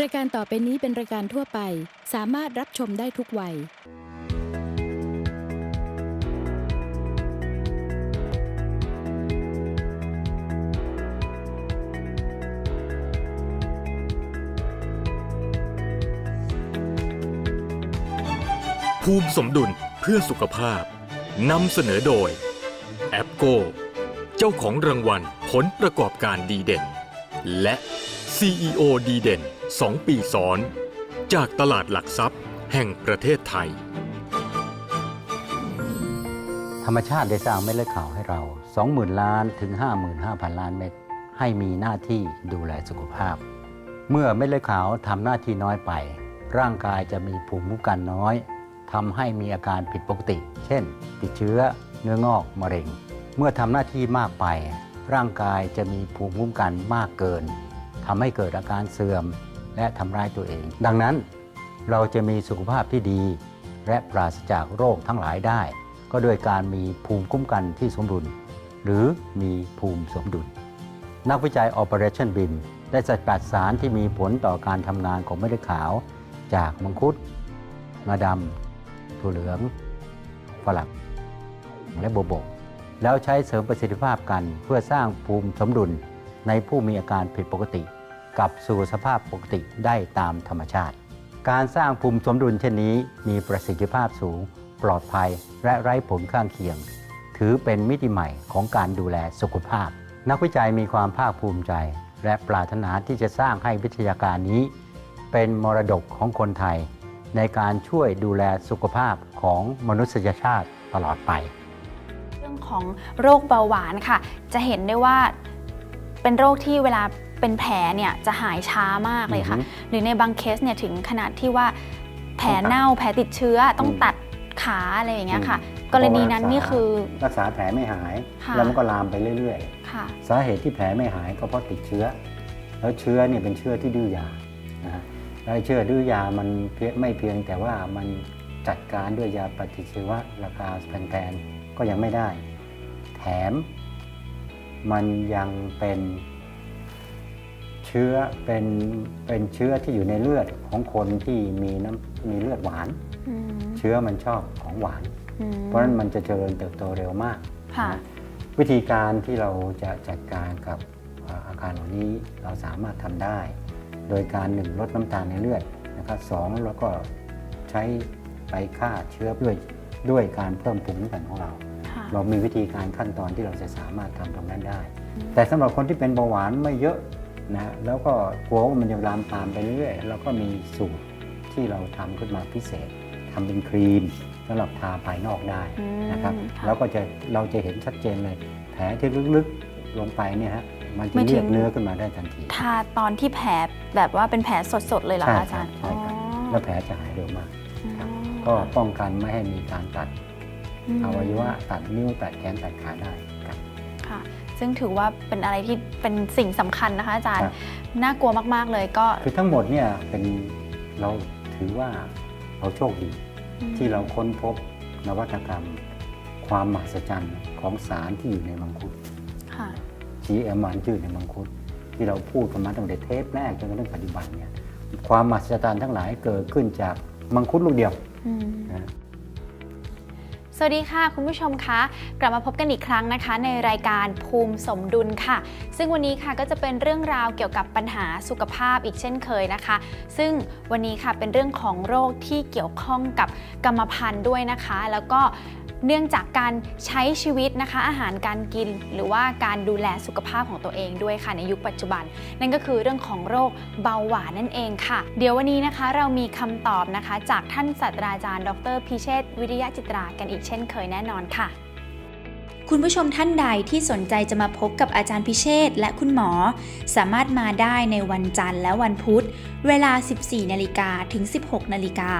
รายการต่อไปนี้เป็นรายการทั่วไป สามารถรับชมได้ทุกวัย ภูมิสมดุลเพื่อสุขภาพนำเสนอโดย แอปโก เจ้าของรางวัลผลประกอบการดีเด่น และ CEO ดีเด่น 2 ปีซ้อน จากตลาดหลักทรัพย์แห่งประเทศไทย ธรรมชาติได้สร้างเม็ดเลือดขาวให้เรา 20,000 ล้านถึง 55,000 ล้านเม็ดให้มีหน้าที่ดูแลสุขภาพ เมื่อเม็ดเลือดขาวทำหน้าที่น้อยไป ร่างกายจะมีภูมิคุ้มกันน้อยทำให้มีอาการผิดปกติ เช่น ติดเชื้อ เนื้องอก มะเร็ง เมื่อทำหน้าที่มากไป ร่างกายจะมีภูมิคุ้มกันมากเกินทำให้เกิดอาการเสื่อม และทำร้ายตัวเอง ดังนั้นเราจะมีสุขภาพที่ดี และปราศจากโรคทั้งหลายได้ ก็โดยการมีภูมิคุ้มกันที่สมดุล หรือมีภูมิสมดุล นักวิจัย Operation BIM ได้สกัดสารที่มีผลต่อการทำงานของเม็ดขาว จากมังคุดงาดำถั่วเหลืองฝรั่งและโบวบแล้วใช้เสริมประสิทธิภาพกันเพื่อสร้างภูมิสมดุลในผู้มีอาการผิดปกติ กลับสู่สภาพปกติได้ตามธรรมชาติ การสร้างภูมิสมดุลเช่นนี้มีประสิทธิภาพสูง ปลอดภัยและไร้ผลข้างเคียง ถือเป็นมิติใหม่ของการดูแลสุขภาพ นักวิจัยมีความภาคภูมิใจ และปรารถนาที่จะสร้างให้วิทยาการนี้ เป็นมรดกของคนไทย ในการช่วยดูแลสุขภาพของมนุษยชาติตลอดไป เรื่องของโรคเบาหวานค่ะ จะเห็นได้ว่าเป็นโรคที่เวลา เป็นแผลเนี่ยจะหายช้ามากเลยค่ะอือฮึหรือในบางเคสเนี่ยถึงขนาดที่ว่าแผลเน่าแผลติดเชื้อต้องอืมตัดขาอะไรอย่างเงี้ยค่ะอืมกรณีนั้นนี่คือรักษาแผลไม่หายค่ะแล้วมันก็ลามไปเรื่อยค่ะๆสาเหตุที่แผลไม่หายก็เพราะติดเชื้อ แล้วเชื้อเนี่ยเป็นเชื้อที่ดื้อยานะฮะแล้วไอ้เชื้อดื้อยามันเพียไม่เพียงแต่ว่ามันจัดการด้วยยาปฏิชีวะราคาแพงๆก็ยังไม่ได้ แถมมันยังเป็นเชื้อเป็นเป็นเชื้อที่อยู่ในเลือดของคนที่มีน้ำมีเลือดหวาน อืมเชื้อมันชอบของหวาน อืมเพราะฉะนั้นมันจะเจริญเติบโตเร็วมาก ค่ะนะวิธีการที่เราจะจัดการกับเอ่ออาการเหล่านี้เราสามารถทำได้ โดยการหนึ่งลดน้ำตาลในเลือดนะครับสองแล้วก็ใช้ไปฆ่าเชื้อด้วยด้วยการเพิ่มภูมิคุ้มกันของเรา ค่ะ เรามีวิธีการขั้นตอนที่เราจะสามารถทำตรงนั้นได้ แต่สำหรับคนที่เป็นเบาหวานไม่เยอะ นะแล้วก็กลัวว่ามันจะลามตามไปเรื่อยๆเราก็มีสูตรที่เราทำขึ้นมาพิเศษทำเป็นครีมสำหรับทาภายนอกได้อืมนะครับค่ะแล้วก็จะเราจะเห็นชัดเจนเลยแผลที่ลึกๆลงไปเนี่ยฮะมันจะไม่ถึงเรียกเนื้อขึ้นมาได้ทันทีทาตอนที่แผลแบบว่าเป็นแผลสดๆเลยเหรอใช่คะอาครัจาบรย์ใช่ครับอ๋อแล้วแผลจะหายเร็วมากครับอ๋อก็ป้องกันไม่ให้มีการตัดมอวัยวะตัดนิ้วตัดแขนตัดขาได้ ครับค่ะ ซึ่งถือว่าเป็นอะไรที่เป็นสิ่งสำคัญนะคะอาจารย์ ครับ น่ากลัวมากๆเลยก็คือทั้งหมดเนี่ยเป็นเราถือว่าเราโชคดี ที่เราค้นพบนวัตกรรม ความมหัศจรรย์ของสารที่อยู่ในมังคุด ค่ะ GM มันชื่อในมังคุดที่เราพูดกันมาตั้งแต่เทปแรกจนกระทั่งปัจจุบันเนี่ยความมหัศจรรย์ทั้งหลายเกิดขึ้นจากมังคุดลูกเดียวอืม นะส วัสดีค่ะ คุณผู้ชมคะกลับมาพบกันอีกครั้งนะคะ ในรายการภูมิสมดุลค่ะ ซึ่งวันนี้ค่ะก็จะเป็นเรื่องราวเกี่ยวกับปัญหาสุขภาพอีกเช่นเคยนะคะ ซึ่งวันนี้ค่ะเป็นเรื่องของโรคที่เกี่ยวข้องกับกรรมพันธุ์ด้วยนะคะ แล้วก็ เนื่องจากการใช้ชีวิตนะคะ อาหารการกิน หรือว่าการดูแลสุขภาพของตัวเองด้วยค่ะในยุคปัจจุบัน นั่นก็คือเรื่องของโรคเบาหวานนั่นเองค่ะ เดี๋ยววันนี้นะคะเรามีคำตอบนะคะ จากท่านศาสตราจารย์ ดรพิเชษวิริยะจิตรากันอีกเช่นเคยแน่นอนค่ะ คุณผู้ชมท่านใดที่สนใจจะมาพบกับอาจารย์พิเชษและคุณหมอ สามารถมาได้ในวันจันทร์และวันพุธ เวลา 14 นาฬิกาถึง 16 นาฬิกา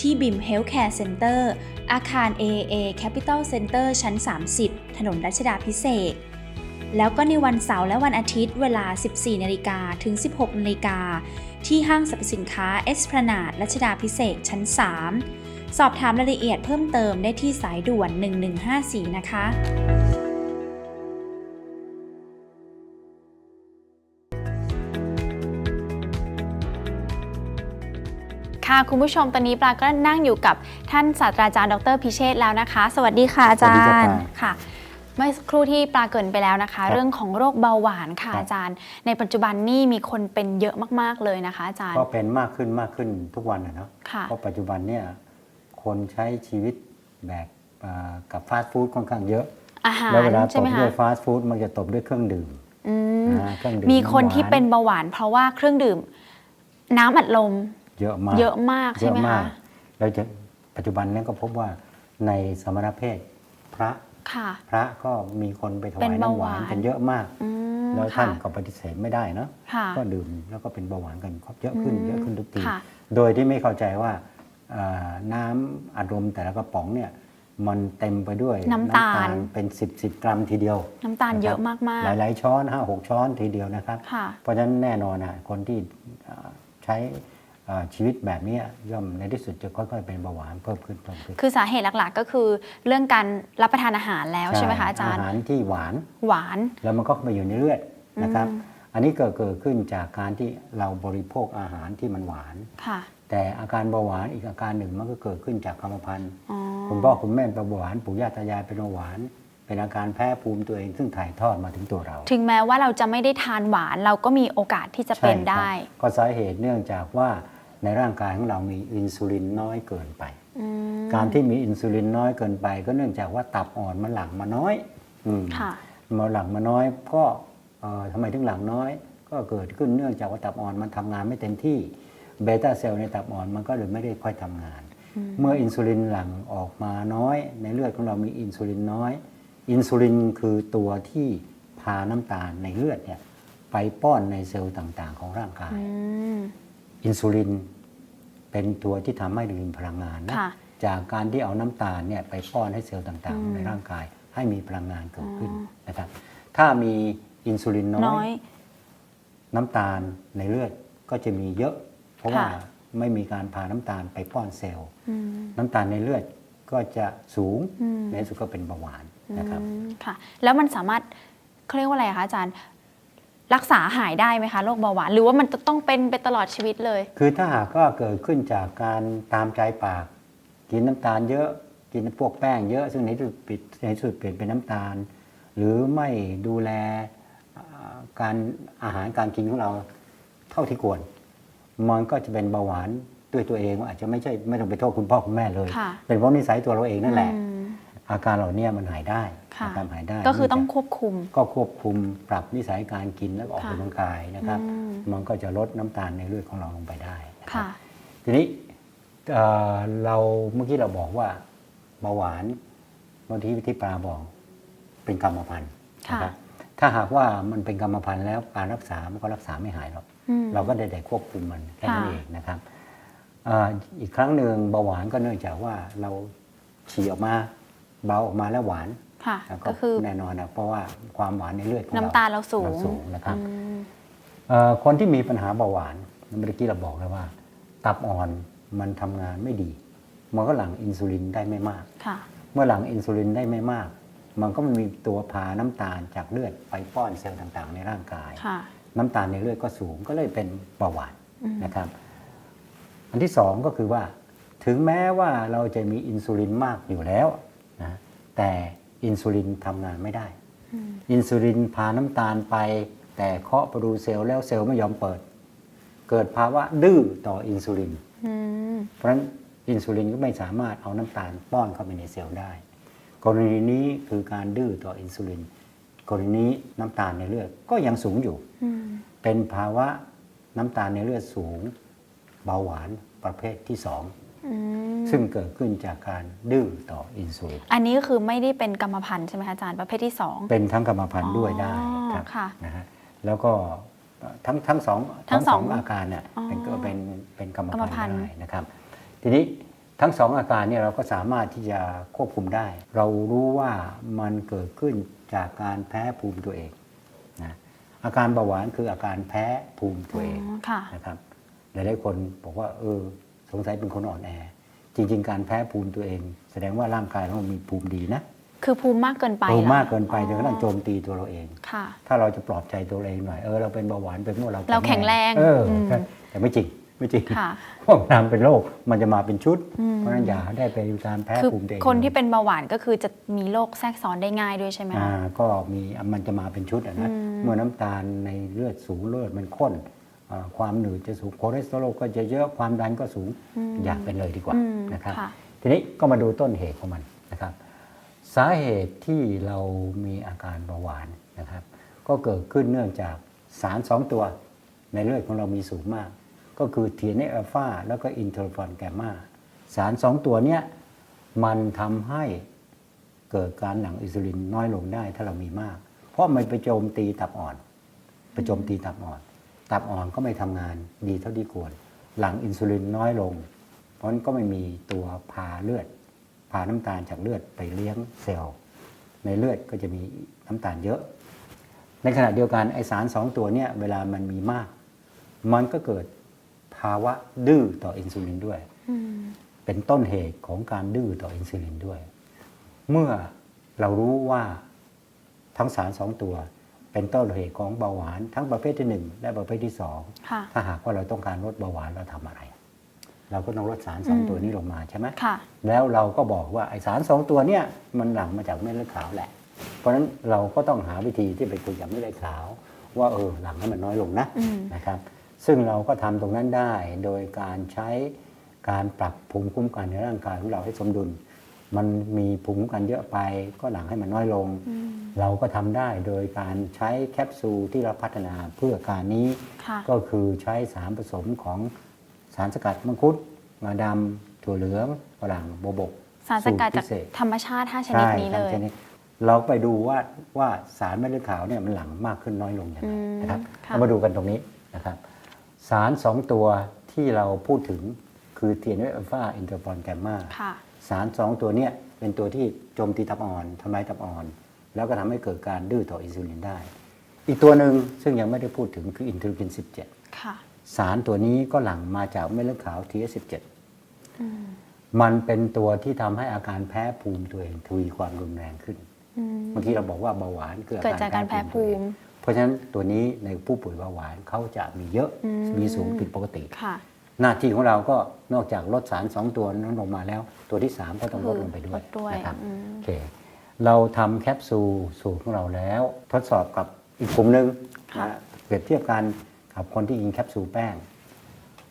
ที่ BIM Healthcare Center อาคาร AA Capital Center ชั้น 30 ถนนรัชดาพิเศษแล้วก็ในวันเสาร์และวันอาทิตย์เวลา 14 นาฬิกาถึง 16 นาฬิกา ที่ห้างสรรพสินค้าเอสพลานาดรัชดาพิเศษชั้น 3 สอบถามรายละเอียดเพิ่มเติมได้ที่สายด่วน 1154 นะคะคค่ะคุณผู้ชมตอนนี้ปลาก็นั่งอยู่กับท่านศาสตราจารย์ดรพิเชษฐ์แล้วนะคะ สวัสดีค่ะอาจาสวัสดีครัรบย์ค่ะ เมื่อสักครู่ที่ปลาเกรินไปแล้วนะคะครับเรื่องของโรคเบาหวานค่ะครับอาจารย์ ในปัจจุบันนี่มีคนเป็นเยอะมากๆเลยนะคะอาจารย์ก็เป็นมากขึ้นมากขึ้นทุกวันนะเนาะค่ะเพราะปัจจุบันเนี่ย คนใช้ชีวิตแบบอ่ากับฟาสต์ฟู้ดค่อนข้างเยอะอาหารแล้วเวลาตใช่ไหบมด้คะวยฟาสต์ฟู้ดมันจะตบด้วยเครื่องดื่มอืมนะเครื่องดื่มมีคนที่หวาเป็นเบาหวาน เพราะว่าเครื่องดื่ม น้ำอัดลม เยอะมากเยอะมากใช่ไหมเยอะมาคะกแล้วจะปัจจุบันเนี้ก็พบว่าในสมณเพศพระค่ะพระก็มีคนไปถเป็วายนเบาน้ำหหวาวานนกันเยอะมากอืมแล้วท่านค่ะก็ปฏิเสธไม่ได้เนาะค่ะก็ดื่มแล้วก็เป็นเบาหวานกันเยอะขึ้นอืมเยอะขึ้นทุกทีค่ะโดยที่ไม่เข้าใจว่า อ่าน้ำอัดลมแต่ละกระป๋องเนี่ยมันเต็มไปด้วยน้ำตาลเป็น 10 10 กรัมทีเดียว น้ำตาลเยอะนมากหลายๆช้อนห้าหกช้อนทีเดียวนะครับๆค่ะเพราะฉะนั้นแน่นอนนะคนที่อ่าใช้อ่าชีวิตแบบเนี้ยย่อมในที่สุดจะค่อยๆเป็นเบาหวานเพิ่มขึ้นเพิ่มขึ้นคือสาเหตุหลักๆ ก็คือเรื่องการรับประทานอาหารแล้วใช่ไหมคะอาจารย์อาหารที่หวานหวาน แล้วมันก็เข้าไปอยู่ในเลือดนะครับอืมอันนี้เกิดเกิดขึ้นจากการที่เราบริโภคอาหารที่มันหวานค่ะ แต่อาการเบาหวานอีกอาการหนึ่งมันก็เกิดขึ้นจากกรรมพันธุ์อ๋อคุณพ่อคุณแม่เป็นเบาหวานปู่ย่าตายายเป็นเบาหวาน เป็นอาการแพ้ภูมิตัวเองซึ่งถ่ายทอดมาถึงตัวเรา ถึงแม้ว่าเราจะไม่ได้ทานหวานเราก็มีโอกาสที่จะเป็นใช่ครับได้ ก็สาเหตุเนื่องจากว่าในร่างกายของเรามีอินซูลินน้อยเกินไปอืมการที่มีอินซูลินน้อยเกินไป ก็เนื่องจากว่าตับอ่อนมันหลั่งมาน้อยอืมค่ะมาหลั่งมาน้อยก็เอ่อทำไมถึงหลั่งน้อย ก็เกิดขึ้นเนื่องจากว่าตับอ่อนมันทำงานไม่เต็มที่ เบต้าเซลล์ในตับอ่อนมันก็เลยไม่ได้ค่อยทำงาน เมื่ออินซูลินหลั่งออกมาน้อย ในเลือดของเรามีอินซูลินน้อย อินซูลินคือตัวที่พาน้ำตาลในเลือดเนี่ยไปป้อนในเซลล์ต่างๆ ของร่างกายอืมอินซูลินเป็นตัวที่ทำให้เรามีพลังงานนะค่ะจากการที่เอาน้ำตาลเนี่ยไปป้อนให้เซลล์ต่างอืมๆในร่างกาย ให้มีพลังงานเกิดขึ้นอ๋อนะครับ ถ้ามีอินซูลินน้น้ออยยน้ำตาลในเลือดก็จะมีเยอะ เพราะว่าค่ะไม่มีการพาน้ำตาลไปป้อนเซลล์อืมน้ำตาลในเลือดก็จะสูงอืมในที่สุดก็เป็นเบาหวานนะครับอืมค่ะ แล้วมันสามารถเขาเรียกว่าอะไรคะอาจารย์รักษาหายได้ไหมคะโรคเบาหวาน หรือว่ามันจะต้องเป็นไปตลอดชีวิตเลย คือถ้าหากก็เกิดขึ้นจากการตามใจปาก กินน้ำตาลเยอะกินพวกแป้งเยอะซึ่งในที่สุดปิดในที่สุดเปลี่ยนเป็นน้ำตาล หรือไม่ดูแลอ่าการอาหารการกินของเราเท่าที่ควร มันก็จะเป็นเบาหวานด้วยตัวเองอาจจะไม่ใช่ไม่ต้องไปโทษคุณพ่อคุณแม่เลยค่ะเป็นเพราะนิสัยตัวเราเองนั่นแหละอืมอาการเหล่านี้มันหายได้ค่ะอาการหายได้ ก็คือต้องเนื่ควบคุมจากก็ควบคุมปรับนิสัยการกินแล้วก็ออกค่ะกำลังกายนะครับอืมมันก็จะลดน้ำตาลในเลือดของเราลงไปได้นะครับค่ะทีนี้เอ่อเราเมื่อกี้เราบอกว่าเบาหวานบางทีที่ปลาบอกเป็นกรรมพันธุ์ค่ะนะครับถ้าหากว่ามันเป็นกรรมพันธุ์แล้วการรักษามันก็รักษาไม่หายหรอกอืม เราก็ได้แต่ควบคุมมันแค่นั้นค่ะเองนะครับอ่าอีกครั้งหนึ่งเบาหวานก็เนื่องจากว่าเราฉี่ออกมาเบาออกมาแล้วหวานค่ะแล้วก็คือแน่นอนนะเพราะว่าความหวานในเลือดของเราน้ำตาลเราสูงสูงนะครับอืมเอ่อคนที่มีปัญหาเบาหวานเมื่อกี้เราบอกแล้วว่า ตับอ่อนมันทำงานไม่ดี มันก็หลั่งอินซูลินได้ไม่มากค่ะเมื่อหลั่งอินซูลินได้ไม่มาก มันก็ไม่มีตัวพาน้ำตาลจากเลือดไปป้อนเซลล์ต่างๆ ในร่างกายค่ะ น้ำตาลในเลือดก็สูงก็เลยเป็นเบาหวานอืมนะครับ อันที่สองก็คือว่า ถึงแม้ว่าเราจะมีอินซูลินมากอยู่แล้วนะแต่อินซูลินทำงานไม่ได้อืมอินซูลินพาน้ำตาลไป แต่เคาะประตูเซลล์แล้วเซลล์ไม่ยอมเปิด เกิดภาวะดื้อต่ออินซูลินอืมเพราะฉะนั้นอินซูลินก็ไม่สามารถเอาน้ำตาลป้อนเข้าไปในเซลล์ได้ กรณีนี้คือการดื้อต่ออินซูลิน กรณีนี้น้ำตาลในเลือดก็ยังสูงอยู่อืมเป็นภาวะน้ำตาลในเลือดสูง เบาหวานประเภทที่สองอืมซึ่งเกิดขึ้นจากการดื้อต่ออินซูลินอันนี้ก็คือไม่ได้เป็นกรรมพันธุ์ใช่ไหมคะอาจารย์ประเภทที่สองเป็นทั้งกรรมพันธุ์ด้วยได้อ๋อครับค่ะนะฮะแล้วก็ทั้งทั้งสองทั้งสองอาการเนี่ยอ๋อเป็นก็เป็นเป็นกรรมกรรมพัพันนธุ์ธุ์ได้นะครับ ทีนี้ ทั้งสองอาการเนี่ยเราก็สามารถที่จะควบคุมได้ เรารู้ว่ามันเกิดขึ้นจากการแพ้ภูมิตัวเองนะอาการเบาหวานคืออาการแพ้ภูมิตัวเองอ๋อค่ะนะครับหลายๆคนบอกว่าเออสงสัยเป็นคนอ่อนแอ จริง ๆ การแพ้ภูมิตัวเอง แสดงว่าร่างกายเรามีภูมิดีนะคือภูมิมากเกินไปภูมิหรอมากเกินไปจนกระทั่งโจมตีตัวเราเองค่ะถ้าเราจะปลอบใจตัวเราเองหน่อยเออเราเป็นเบาหวานเป็นเมื่อเราเราแข็งแรงเอออมแต่แต่ไม่จริง ไม่จริงค่ะพวกนามเป็นโรคมันจะมาเป็นชุดอืมเพราะฉะนั้นอย่าได้ไปการแพ้คือภูมิตัวเองคนที่เป็นเบาหวานก็คือจะมีโรคแทรกซ้อนได้ง่ายด้วยใช่ไหมอ่าคะก็มีมันจะมาเป็นชุดอะนะอืมเมื่อน้ำตาลในเลือดสูงเลือดมันข้นอ่าความหนืดจะสูงคอเลสเตอรอลก็จะเยอะความดันก็สูงมอย่าเป็นเลยดีกว่าอืมนะครับค่ะทีนี้ก็มาดูต้นเหตุของมันนะครับ สาเหตุที่เรามีอาการเบาหวานนะครับ ก็เกิดขึ้นเนื่องจากสารสองตัวในเลือดของเรามีสูงมาก ก็คือ TNF อัลฟาแล้วก็อินเทอร์ฟอนแกมมาสารสองตัวเนี้ยมันทำให้เกิดการหลั่งอินซูลินน้อยลงได้ถ้าเรามีมาก เพราะมันไปโจมตีตับอ่อน ไปโจมตีตับอ่อน ตับอ่อนก็ไม่ทำงานดีเท่าที่ควร หลั่งอินซูลินน้อยลง เพราะนั้นก็ไม่มีตัวพาเลือด พาน้ำตาลจากเลือดไปเลี้ยงเซลล์ ในเลือดก็จะมีน้ำตาลเยอะ ในขณะเดียวกันไอสารสองตัวเนี่ยเวลามันมีมาก มันก็เกิด ภาวะดื้อต่ออินซูลินด้วยอืมเป็นต้นเหตุของการดื้อต่ออินซูลินด้วย เมื่อเรารู้ว่าทั้งสารสองตัว เป็นต้นเหตุของเบาหวานทั้งประเภทที่หนึ่งและประเภทที่สองค่ะถ้าหากว่าเราต้องการลดเบาหวานเราทำอะไร เราก็ต้องลดสารสองอืมตัวนี้ลงมาใช่ไหมค่ะแล้วเราก็บอกว่าไอสารสองตัวเนี่ยมันหลั่งมาจากเม็ดเลือดขาวแหละ เพราะฉะนั้นเราก็ต้องหาวิธีที่ไปคุยกับเม็ดเลือดขาว ว่าเออหลั่งให้มันน้อยลงนะอืมนะครับ ซึ่งเราก็ทำตรงนั้นได้โดยการใช้การปรับภูมิคุ้มกันในร่างกายของเราให้สมดุล มันมีภูมิคุ้มกันเยอะไปก็หลั่งให้มันน้อยลงอืมเราก็ทำได้โดยการใช้แคปซูลที่เราพัฒนาเพื่อการนี้ค่ะก็คือใช้สารผสมของสารสกัดมังคุดงาดำถั่วเหลืองฝรั่งโบวบก สารสกัดจากพิเศษธรรมชาติ 5 ชนิดนี้เลยใช่ครับชนิดเราไปดูว่าว่าสารเม็ดเลือดขาวเนี่ยมันหลั่งมากขึ้นน้อยลงอย่างไรอืมนะครับค่ะเรามาดูกันตรงนี้นะครับ สารสองตัวที่เราพูดถึงคือเทียนเวอัลฟาอินเตอร์ฟอนแกมมาค่ะสารสองตัวเนี้เป็นตัวที่โจมตีตับอ่อนทำลายตับอ่อน แล้วก็ทำให้เกิดการดื้อต่ออินซูลินได้ อีกตัวหนึ่งซึ่งยังไม่ได้พูดถึงคืออินเทอร์กิน 17ค่ะสารตัวนี้ก็หลั่งมาจากเม็ดเลือดขาว TS17 อืมมันเป็นตัวที่ทำให้อาการแพ้ภูมิตัวเองทวีความรุนแรงขึ้นอืมเมื่อกี้เราบอกว่าเบาหวานเกิดเกิดจากการแพ้ภูมิ เพราะฉะนั้นตัวนี้ในผู้ป่วยเบาหวานเขาจะมีเยอะอืมมีสูงผิดปกติค่ะหน้าที่ของเราก็นอกจากลดสารสองตัวนั้นลงมาแล้ว ตัวที่ 3 ก็ต้องลดลงไปด้วยลดด้วยนะครับอืมโอเคเราทำแคปซูลสูตรของเราแล้ว ทดสอบกับอีกกลุ่มหนึ่งค่ะนะเปรียบเทียบกันกับคนที่กินแคปซูลแป้ง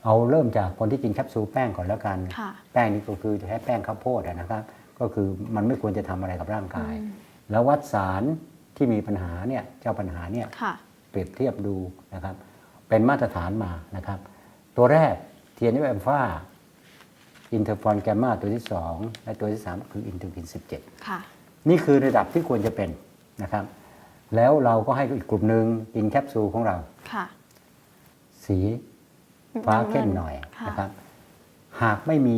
เอาเริ่มจากคนที่กินแคปซูลแป้งก่อนแล้วกันค่ะแป้งนี่ก็คือแค่แป้งข้าวโพดอะนะครับ ก็คือมันไม่ควรจะทำอะไรกับร่างกายอืมแล้ววัดสาร ที่มีปัญหาเนี่ยเจ้าปัญหาเนี่ยค่ะเปรียบเทียบดูนะครับ เป็นมาตรฐานมานะครับ ตัวแรกเทียนิเอมฟาอินเทอร์ฟอนแกมมาตัวที่ 2 และตัวที่ 3 คืออินเทอร์กินค่ะ17นี่คือระดับที่ควรจะเป็นนะครับ แล้วเราก็ให้อีกกลุ่มหนึ่งกินแคปซูลของเราค่ะสีฟ้าเข้มหน่อยค่ะนะครับ หากไม่มี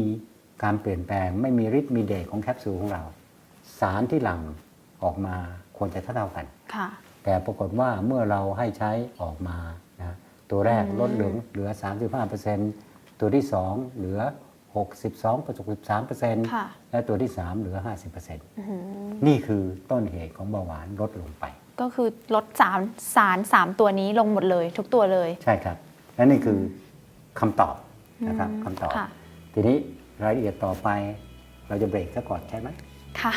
การเปลี่ยนแปลง ไม่มีฤทธิ์มีเดชของแคปซูลของเรา สารที่หลั่งออกมา ควรจะเท่าๆกันค่ะแต่ปรากฏว่าเมื่อเราให้ใช้ออกมานะตัวแรกอืมลดเหลืองเหลือ 35%ตัวที่ 2 เหลือ 62 63%ค่ะและตัวที่ 3 เหลืออื้อหือ 50%นี่คือต้นเหตุของเบาหวานลดลงไป ก็คือลดสารสารสามตัวนี้ลงหมดเลยทุกตัวเลย ใช่ครับ และนี่คือคำตอบนะครับอืมคำตอบค่ะทีนี้รายละเอียดต่อไปเราจะเบรกซะก่อนใช่ไหมค่ะ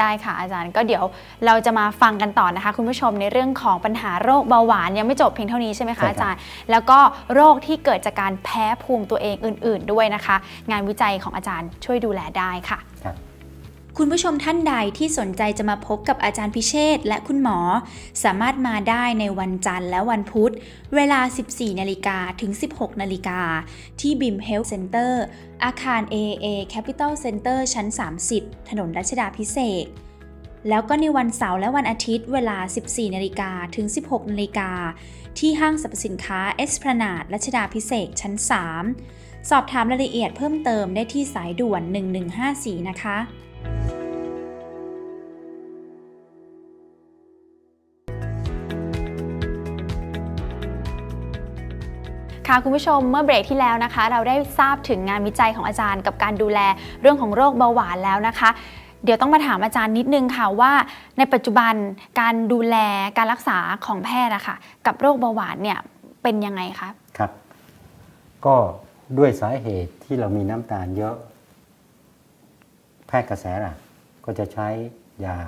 ได้ค่ะอาจารย์ก็เดี๋ยวเราจะมาฟังกันต่อนะคะ คุณผู้ชมในเรื่องของปัญหาโรคเบาหวานยังไม่จบเพียงเท่านี้ใช่ไหมใช่ครัคะบอาจารย์ แล้วก็โรคที่เกิดจากการแพ้ภูมิตัวเองอื่น ๆ ด้วยนะคะ งานวิจัยของอาจารย์ช่วยดูแลได้ค่ะ คุณผู้ชมท่านใดที่สนใจจะมาพบกับอาจารย์พิเชษและคุณหมอ สามารถมาได้ในวันจันทร์และวันพุธ เวลา 14 นาฬิกาถึง 16 นาฬิกา ที่ BIM Health Center อาคาร AA Capital Center ชั้น 30 ถนนรัชดาพิเศษแล้วก็ในวันเสาร์และวันอาทิตย์เวลา 14 นาฬิกาถึง 16 นาฬิกา ที่ห้างสรรพสินค้าเอสพลานาดรัชดาพิเศษชั้น 3 สอบถามรายละเอียดเพิ่มเติมได้ที่สายด่วน 1154 นะคะ ค่ะคุณผู้ชมเมื่อเบรกที่แล้วนะคะ เราได้ทราบถึงงานวิจัยของอาจารย์ กับการดูแลเรื่องของโรคเบาหวานแล้วนะคะ เดี๋ยวต้องมาถามอาจารย์นิดนึงค่ะว่า ในปัจจุบันการดูแลการรักษาของแพทย์อะค่ะกับโรคเบาหวานเนี่ยเป็นยังไงคะครับ ก็ด้วยสาเหตุที่เรามีน้ำตาลเยอะ แพทย์กระแสหลักก็จะใช้ยา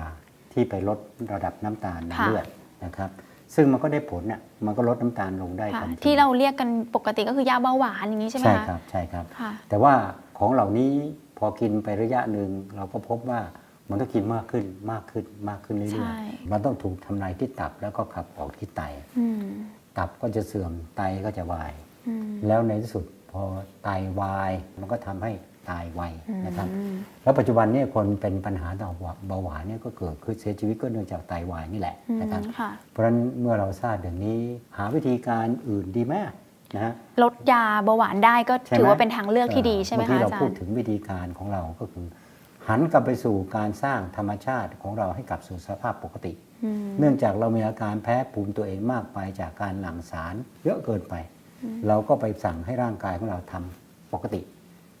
ที่ไปลดระดับน้ำตาลในเลือดนะครับ ซึ่งมันก็ได้ผลน่ะมันก็ลดน้ำตาลลงได้ค่ะทันทีที่เราเรียกกันปกติก็คือยาเบาหวานอย่างนี้ใช่ไหมใช่คะครับใช่ครับค่ะแต่ว่าของเหล่านี้พอกินไประยะหนึ่งเราก็พบว่ามันต้องกินมากขึ้นมากขึ้นมากขึ้นเรื่ใช่อยๆมันต้องถูกทำลายที่ตับแล้วก็ขับออกที่ไตอืมตับก็จะเสื่อมไตก็จะวายอืมแล้วในที่สุดพอไตวายมันก็ทำให้ ตายไวนะครับอืมแล้วปัจจุบันเนี่ยคนเป็นปัญหาต่อเบาหวานเนี่ยก็เกิดคือเสียชีวิตก็เนื่องจากไตวายนี่แหละอืมนะครับค่ะเพราะฉะนั้นเมื่อเราทราบอย่างนี้หาวิธีการอื่นดีไหมนะฮะลดยาเบาหวานได้ก็ใช่ไหมถือว่าเป็นทางเลือกที่ดีใช่ไหมเมื่อคะกี้เราอาจารพูดย์ถึงวิธีการของเราก็คือ หันกลับไปสู่การสร้างธรรมชาติของเราให้กลับสู่สภาพปกติอืมเนื่องจากเรามีอาการแพ้ภูมิตัวเองมากไปจากการหลั่งสารเยอะเกินไป เราก็ไปสั่งให้ร่างกายของเราทำปกติ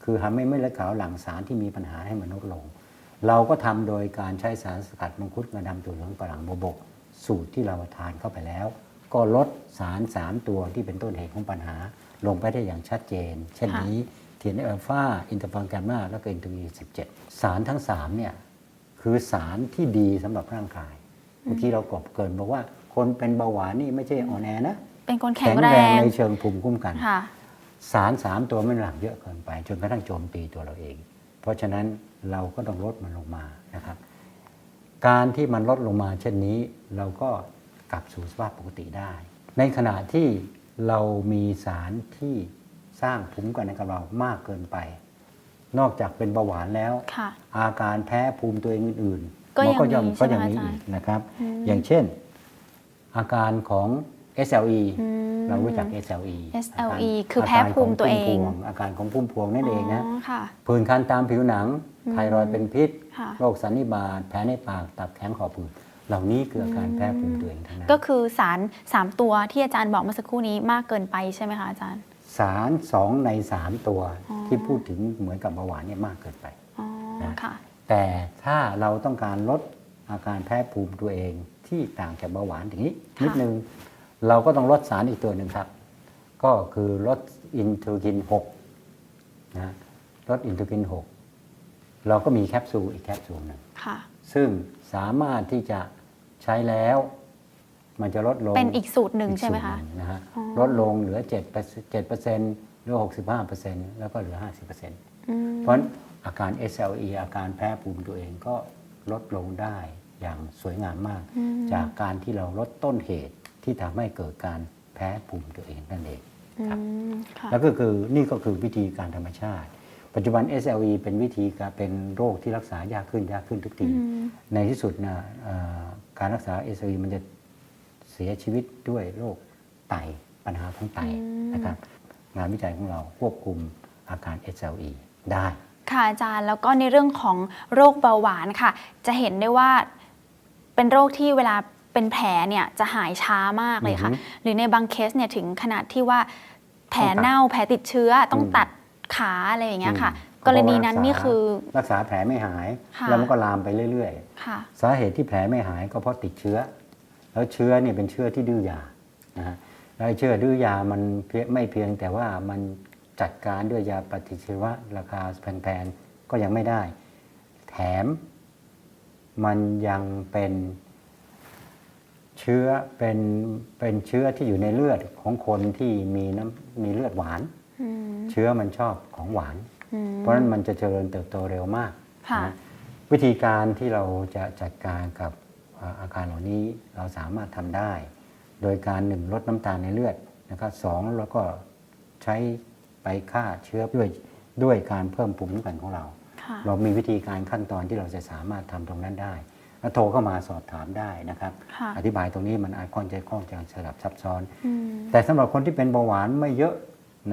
คือทำให้เม็ดเลือดขาวหลั่งสารที่มีปัญหาให้มันลดลง เราก็ทำโดยการใช้สารสกัดมังคุดงาดำตัวเหลืองฝรั่งโบวบก สูตรที่เราทานเข้าไปแล้ว ก็ลดสาร 3 ตัวที่เป็นต้นเหตุของปัญหา ลงไปได้อย่างชัดเจน เช่นนี้เทียนอัลฟาอินเตอร์ฟอนแกมมาแล้วก็อินเตอร์วี17สารทั้ง3เนี่ยคือสารที่ดีสำหรับร่างกายเมื่อกี้เรากบเกรินบอกว่าคนเป็นเบาหวานนี่ไม่ใช่อ่อนแอนะเป็นคนแข็งแข็งแรแรงงในเชิงภูมิคุ้มกันค่ะ สารสามตัวมันหลักเยอะเกินไป จนกระทั่งโจมตีตัวเราเอง เพราะฉะนั้นเราก็ต้องลดมันลงมานะครับ การที่มันลดลงมาเช่นนี้เราก็กลับสู่สภาพปกติได้ ในขณะที่เรามีสารที่สร้างภูมิคุ้มกันในกับเรามากเกินไป นอกจากเป็นเบาหวานแล้วค่ะอาการแพ้ภูมิตัวเองอื่นๆก็มันก็ยัยังงมีก็ยังใช่มีไหมอาจารย์อีกนะครับอืมอย่างเช่น อาการของ SLE อืมเรารู้จัก SLE SLE าการคือแพ้ภูมิตัวเองาการขพุ่มพวงอาการของพุ่มพวงนั่นเองนะค่ะผื่นคันตามผิวหนังอืมไทรอยด์เป็นพิษค่ะโรคสันนิบาตแผลในปาก ตับแข็งคอผืดเหล่านี้คืออาการแพ้ภูมิตัวเองทั้งนั้น ก็คือสารสามตัวที่อาจารย์บอกเมื่อสักครู่นี้มากเกินไปใช่ไหมคะอาจารย์ สารสองในสามตัวอ๋อที่พูดถึงเหมือนกับเบาหวานเนี่ยมากเกินไปอ๋อนะค่ะแต่ถ้าเราต้องการลดอาการแพ้ภูมิตัวเองที่ต่างจากเบาหวานอย่างนี้ค่ะนิดนึง เราก็ต้องลดสารอีกตัวหนึ่งครับ ก็คือลดอินเทอร์กิน6นะลดอินเทอร์กิน 6 เราก็มีแคปซูลอีกแคปซูลหนึ่งค่ะซึ่งสามารถที่จะใช้แล้ว มันจะลดลง เป็นอีกสูตรหนึ่งใช่ไหมคะอีกสูตรนึ่งนะฮะอ๋อลดลงเหลือ7 7เหลือ 65แล้วก็เหลือ 50อืมเพราะฉะนั้นอาการ SLE อาการแพ้ภูมิตัวเองก็ลดลงได้อย่างสวยงามมากอืมจากการที่เราลดต้นเหตุ ที่ทำให้เกิดการแพ้ภูมิตัวเองนั่นเองครับอืมค่ะแล้วก็คือนี่ก็คือวิธีการธรรมชาติ ปัจจุบัน SLE เป็นวิธีการเป็นโรคที่รักษายากขึ้นยากขึ้นทุกทีอืมในที่สุดนะเอ่อการรักษา SLE มันจะเสียชีวิตด้วยโรคไตปัญหาของไตอืมนะครับงานวิจัยของเราควบคุมอาการ SLE ได้ ค่ะอาจารย์แล้วก็ในเรื่องของโรคเบาหวานค่ะ จะเห็นได้ว่าเป็นโรคที่เวลา เป็นแผลเนี่ยจะหายช้ามากเลยค่ะอือฮึหรือในบางเคสเนี่ยถึงขนาดที่ว่าแผลต้องตัดเน่าแผลติดเชื้อต้องอืมตัดขาอะไรอย่างเงี้ยค่ะอืมกรณีนั้นนี่คือรักษาแผลไม่หายค่ะแล้วมันก็ลามไปเรื่อยค่ะๆสาเหตุที่แผลไม่หายก็เพราะติดเชื้อ แล้วเชื้อเนี่ยเป็นเชื้อที่ดื้อยานะฮะแล้วไอ้เชื้อดื้อยามันเพียไม่เพียงแต่ว่ามันจัดการด้วยยาปฏิชีวะราคาแพงๆก็ยังไม่ได้ แถมมันยังเป็น เชื้อเป็นเป็นเชื้อที่อยู่ในเลือดของคนที่มีน้ำมีเลือดหวานอืมเชื้อมันชอบของหวานอืมเพราะฉะนั้นมันจะเจริญเติบโตเร็วมากค่ะนะวิธีการที่เราจะจัดการกับเอ่ออาการเหล่านี้เราสามารถทำได้ โดยการหนึ่งลดน้ำตาลในเลือดนะครับสองแล้วก็ใช้ไปฆ่าเชื้อด้วยด้วยการเพิ่มภูมิคุ้มกันของเราค่ะเรามีวิธีการขั้นตอนที่เราจะสามารถทำตรงนั้นได้ แล้วโทรเข้ามาสอบถามได้นะครับค่ะอธิบายตรงนี้มันอาจค่อนใจข้องจะสลับซับซ้อนอืมแต่สำหรับคนที่เป็นเบาหวานไม่เยอะ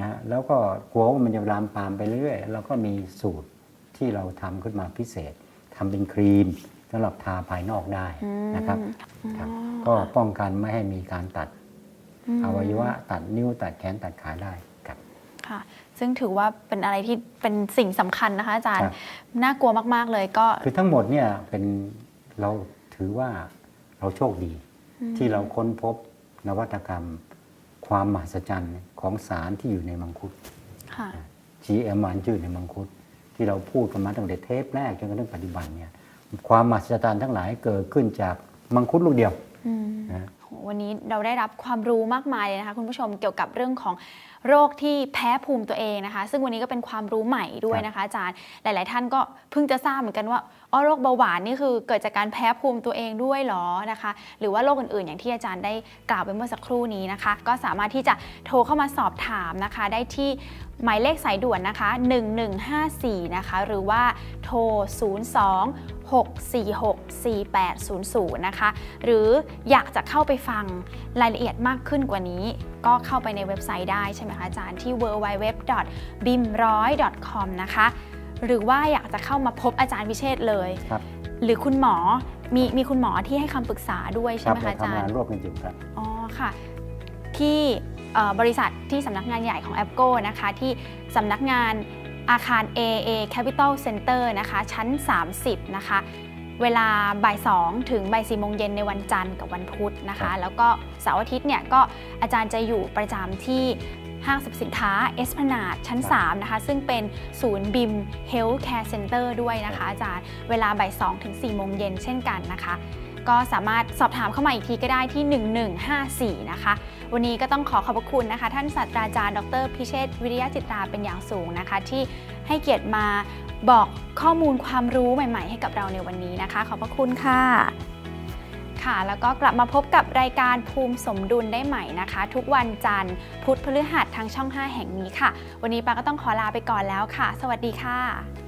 นะแล้วก็กลัวว่ามันจะลามปามไปเรื่อยๆเราก็มีสูตรที่เราทำขึ้นมาพิเศษทำเป็นครีมสำหรับทาภายนอกได้นะครับครับ ก็ป้องกันไม่ให้มีการตัดมอวัยวะตัดนิ้วตัดแขนตัดขาได้ครับค่ะซึ่งถือว่าเป็นอะไรที่เป็นสิ่งสำคัญนะคะอาจารคย์รับน่ากลัวมาก ๆ เลยก็ คือทั้งหมดเนี่ยเป็น เราถือว่าเราโชคดี ที่เราค้นพบนวัตกรรม ความมหัศจรรย์ของสารที่อยู่ในมังคุดค่ะ GM มันอยู่ในมังคุด ที่เราพูดกันมาตั้งแต่เทปแรกจนกระทั่งปัจจุบันเนี่ยความมหัศจรรย์ทั้งหลายเกิดขึ้นจากมังคุดลูกเดียวอืมนะโห วันนี้เราได้รับความรู้มากมายเลยนะคะ คุณผู้ชมเกี่ยวกับเรื่องของโรคที่แพ้ภูมิตัวเองนะคะ ซึ่งวันนี้ก็เป็นความรู้ใหม่ด้วยนะคะ อาจารย์หลาย ๆ ท่านก็เพิ่งจะทราบเหมือนกันว่าอ๋อโรคเบาหวานนี่คือเกิดจากการแพ้ภูมิตัวเองด้วยหรอนะคะ หรือว่าโรคอื่น ๆ อย่างที่อาจารย์ได้กล่าวไปเมื่อสักครู่นี้นะคะ ก็สามารถที่จะโทรเข้ามาสอบถามนะคะ ได้ที่ หมายเลขสายด่วนนะคะ 1154 นะคะ หรือว่าโทร 02 646-4800 นะคะ หรืออยากจะเข้าไปฟังรายละเอียดมากขึ้นกว่านี้ ก็เข้าไปในเว็บไซต์ได้ใช่ไหมคะอาจารย์ที่ www.bim100.com นะคะ หรือว่าอยากจะเข้ามาพบอาจารย์พิเชษเลยครับหรือคุณหมอมีมีคุณหมอที่ให้คำปรึกษาด้วยคใช่รับไหมเราคะอาจารทำงานย์ร่วมกันอยู่ครับอ๋อค่ะ ที่เอ่อ บริษัทที่สำนักงานใหญ่ของแอปโกนะคะที่สำนักงานอาคาร AA Capital Center นะคะชั้น 30 นะคะเวลาบ่าย2ถึงบ่าย4โมงเย็นในวันจันทร์กับวันพุธนะครัคะบแล้วก็เสาร์อาทิตย์เนี่ยก็อาจารย์จะอยู่ประจำที่ห้างสรรพสินค้าเอสพนาดชั้น 3 นะคะ ซึ่งเป็นศูนย์บิมเฮลท์แคร์เซ็นเตอร์ด้วยนะคะ อาจารย์เวลาบ่าย2ถึง4โมงเย็นเช่นกันนะคะ ก็สามารถสอบถามเข้ามาอีกทีก็ได้ที่ 1154 นะคะ วันนี้ก็ต้องขอขอบพระคุณนะคะ ท่านศาสตราจารย์ ดร พิเชษฐ์วิริยะจิตราเป็นอย่างสูงนะคะ ที่ให้เกียรติมาบอกข้อมูลความรู้ใหม่ ๆ ให้กับเราในวันนี้นะคะ ขอบพระคุณค่ะค่ะแล้วก็กลับมาพบกับรายการภูมิสมดุลได้ใหม่นะคะ ทุกวันจันทร์พุธพฤหัสทางช่อง 5 แห่งนี้ค่ะ วันนี้ปาก็ต้องขอลาไปก่อนแล้วค่ะ สวัสดีค่ะ